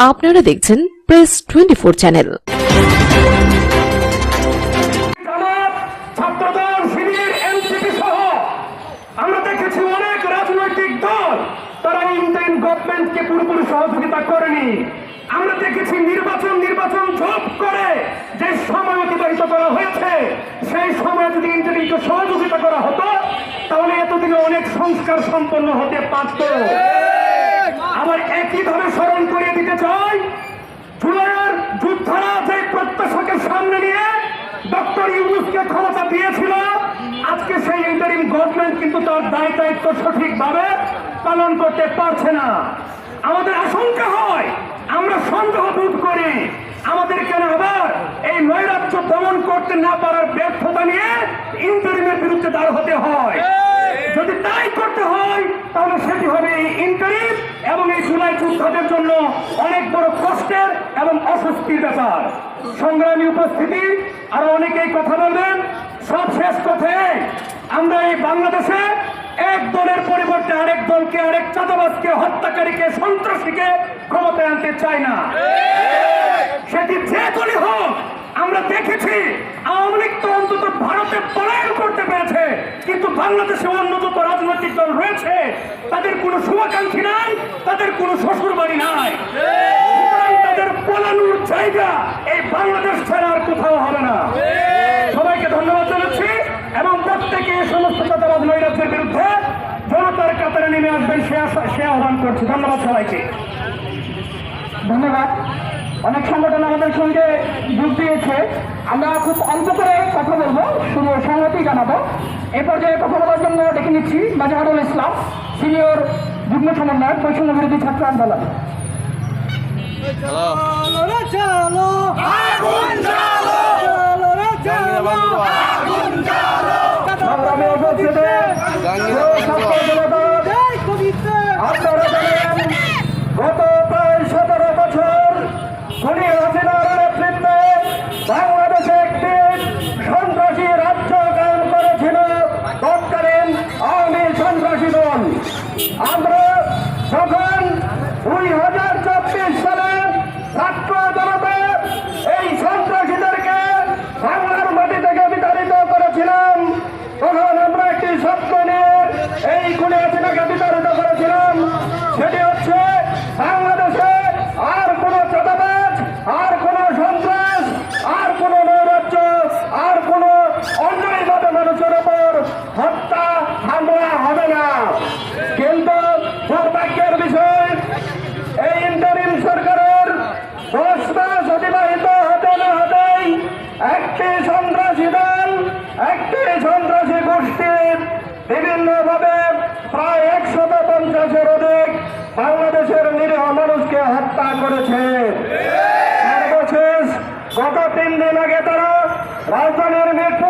আপনারা দেখছেন press twenty four channel আমরা দেখেছি নির্বাচন নির্বাচন ঝোপ করে যে সময় অতিবাহিত করা হয়েছে, সেই সময় যদি ইন্টারিমকে সহযোগিতা করা হতো, তাহলে এতদিনে অনেক সংস্কার সম্পন্ন হতে পারত। আবার একইভাবে স্মরণ ডক্টর ইউনুসকে ক্ষমতা দিয়েছিল। আজকে সেই ইন্টারিম গভর্নমেন্ট কিন্তু তার দায় দায়িত্ব সঠিকভাবে পালন করতে পারছে না। আমাদের আশঙ্কা হয় আমরা সন্দেহ বোধ করি আমাদের কেন আবার এই নৈরাজ্য দমন করতে না পারার ব্যর্থতা নিয়ে ইন্টারিমের বিরুদ্ধে দাঁড় হতে হয়। যদি তাই করতে হয় তাহলে সেটি হবে এই ইন্টারিম এবং এই জুলাই যোদ্ধাদের জন্য অনেক বড় কষ্টের এবং অস্বস্তির ব্যাপার। সংগ্রামী উপস্থিতি, আরও অনেকেই কথা বলবেন। সব শেষ কথায় আমরা এই বাংলাদেশে এক দলের পরিবর্তে আরেক দলকে, আরেক চাঁদাবাজকে, হত্যাকারীকে, সন্ত্রাসীকে ক্ষমতায় আনতে চাই না। সেটি যে দলই হোক, আমরা দেখেছি আওয়ামী লীগ তো অন্তত ভারতে পলায়ন করতে পেরেছে। বাংলাদেশে অন্য যত রাজনৈতিক দল রয়েছে, তাদের কোনো শুভাকাঙ্ক্ষী নাই, তাদের কোনো শ্বশুর বাড়ি নাই তাদের পলানোর জায়গা এই বাংলাদেশ ছাড়া আর কোথাও হবে না। সবাইকে ধন্যবাদ জানাচ্ছি এবং প্রত্যেকে এই সমস্ত চাঁদাবাজ নৈরাজ্যের বিরুদ্ধে জনতার কাতারে নেমে আসবেন, সে আশা- সে আহ্বান করছি। ধন্যবাদ সবাইকে। ধন্যবাদ। অনেক সংগঠন আমাদের সঙ্গে যোগ দিয়েছে। আমরা খুব অল্প করে কথা বলব শুধু সংহতি জানাব। এ পর্যায়ে কথা বলার জন্য দেখে নিচ্ছি মাজাহারুল ইসলাম সিনিয়র যুগ্ম সমন্বয়ক বৈষম্য বিরোধী ছাত্র আন্দোলন। সংগ্রামী উপস্থিতি ছাত্র জনতা আপনারা জানেন গত প্রায় সতেরো বছর খুনি হাসিনার নেতৃত্বে বাংলাদেশে একটি সন্ত্রাসী রাজ্য কায়ন করেছিল তৎকালীন আওয়ামী সন্ত্রাসী দল আমরা যখন দুই হাজার চব্বিশ সালে ছাত্র জনতা এই সন্ত্রাসীদেরকে বাংলার মাটি থেকে বিতাড়িত করেছিলাম তখন আমরা একটি স্বপ্ন নিয়ে এই খুনে হাসিনাকে বিতাড়িত করেছিলাম সেটি হচ্ছে বাংলাদেশে আর কোন চাঁদাবাজ আর কোন সন্ত্রাস আর কোন নৈরাজ্য আর কোন অন্যায়ভাবে মানুষের ওপর হত্যা হামলা হবে না কিন্তু দুর্ভাগ্যের বিষয় এই ইন্টারিম সরকারের দশ মাস অতিবাহিত হতে না হতেই একটি সন্ত্রাসী দল একটি সন্ত্রাসী গোষ্ঠীর বিভিন্নভাবে প্রায় একশত পঞ্চাশের অধিক বাংলাদেশের নিরীহ মানুষকে হত্যা করেছে। সর্বশেষ গত তিন দিন আগে তারা রাজধানীর মিটফোর্ট